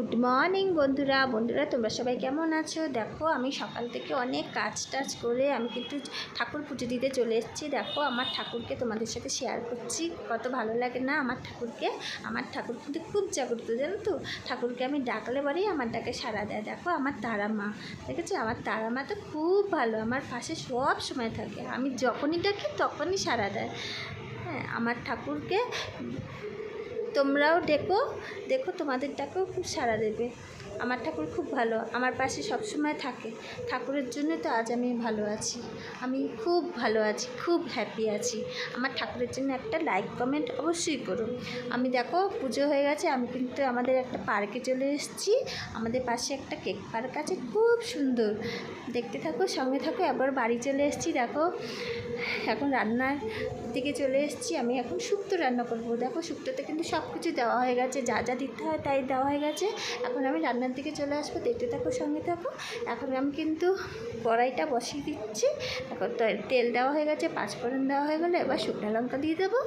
Good morning বন্ধুরা। বন্ধুরা, তোমরা সবাই কেমন আছো? দেখো, আমি সকাল থেকে অনেক কাজ টাজ করে আমি কিন্তু ঠাকুর পুজো দিতে চলে এসেছি। দেখো, আমার ঠাকুরকে তোমাদের সাথে শেয়ার করছি। কত ভালো লাগে না আমার ঠাকুরকে? আমার ঠাকুর কিন্তু খুব জাগ্রত, জানো তো? ঠাকুরকে আমি ডাকলে পরেই আমার ডাকে সাড়া দেয়। দেখো, আমার তারা মা দেখেছ? আমার তারা মা তো খুব ভালো। আমার পাশে সব সময় থাকে। আমি যখনই ডাকি, তখনই সাড়া দেয়। হ্যাঁ আমার ঠাকুরকে তোমরাও ডেকো দেখো তোমাদের ডাকেও খুব সাড়া দেবে। আমার ঠাকুর খুব ভালো, আমার পাশে সবসময় থাকে। ঠাকুরের জন্য তো আজ আমি ভালো আছি। আমি খুব ভালো আছি, খুব হ্যাপি আছি। আমার ঠাকুরের জন্য একটা লাইক কমেন্ট অবশ্যই করুন আমি দেখো, পুজো হয়ে গেছে, আমি কিন্তু আমাদের একটা পার্কে চলে এসেছি। আমাদের পাশে একটা কেক পার্ক আছে, খুব সুন্দর। দেখতে থাকো, সঙ্গে থাকো একবার বাড়ি চলে এসেছি, দেখো। এখন রান্নার দিকে চলে এসেছি, আমি এখন শুক্তো রান্না করব। দেখো, শুক্তোতে কিন্তু সব কিছু দেওয়া হয়ে গেছে, যা যা দিতে হয় তাই দেওয়া হয়ে গেছে। এখন আমি রান্নার দিকে চলে আসব, দেখতে থাকো, সঙ্গে থাকো। এখন আমি কিন্তু কড়াইটা বসিয়ে দিচ্ছি। এখন তেল দেওয়া হয়ে গেছে, পাঁচফোড়ন দেওয়া হয়ে গেলো, এবার শুকনো লঙ্কা দিয়ে দেবো।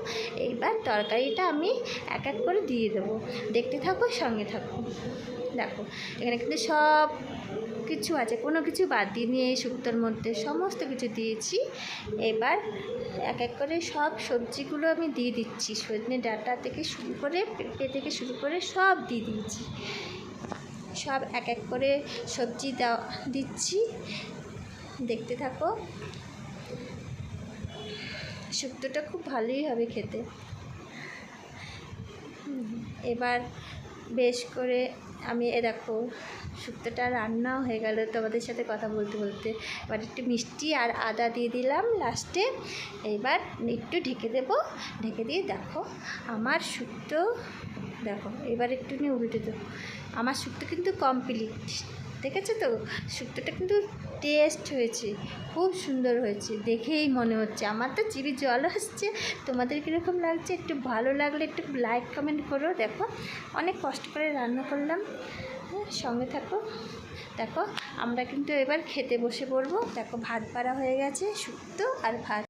এইবার তরকারিটা আমি এক এক করে দিয়ে দেবো। দেখতে থাকো, সঙ্গে থাকো। দেখো, এখানে কিন্তু সব কিছু আছে, কোনো কিছু বাদ দিইনি এই শুক্তোর মধ্যে সমস্ত কিছু দিয়েছি। এবার এক এক করে সব সবজিগুলো আমি দিয়ে দিচ্ছি। সজনে ডাটা থেকে শুরু করে পেঁপে থেকে শুরু করে সব দিয়ে দিয়েছি। সব এক এক করে সবজি দেওয়া, দিচ্ছি। দেখতে থাকো। শুক্তোটা খুব ভালোই হবে খেতে। এবার বেশ করে আমি, এ দেখো, শুক্তোটা রান্নাও হয়ে গেল। তোমাদের সাথে কথা বলতে বলতে এবার একটু মিষ্টি আর আদা দিয়ে দিলাম লাস্টে এবার একটু ঢেকে দেব। ঢেকে দিয়ে দেখো, আমার শুক্তো দেখো, এবার একটু নিয়ে উল্টে দেবো। আমার শুক্তো কিন্তু কমপ্লিট দেখেছ তো? শুক্তোটা কিন্তু টেস্ট হয়েছে, খুব সুন্দর হয়েছে, দেখেই মনে হচ্ছে। আমার তো জিভে জল আসছে, তোমাদের কীরকম লাগছে? একটু ভালো লাগলে একটু লাইক কমেন্ট করো, দেখো। অনেক কষ্ট করে রান্না করলাম। হ্যাঁ সঙ্গে থাকো। দেখো, আমরা কিন্তু এবার খেতে বসে পড়ব। দেখো, ভাত পাড়া হয়ে গেছে, শুক্তো আর ভাত।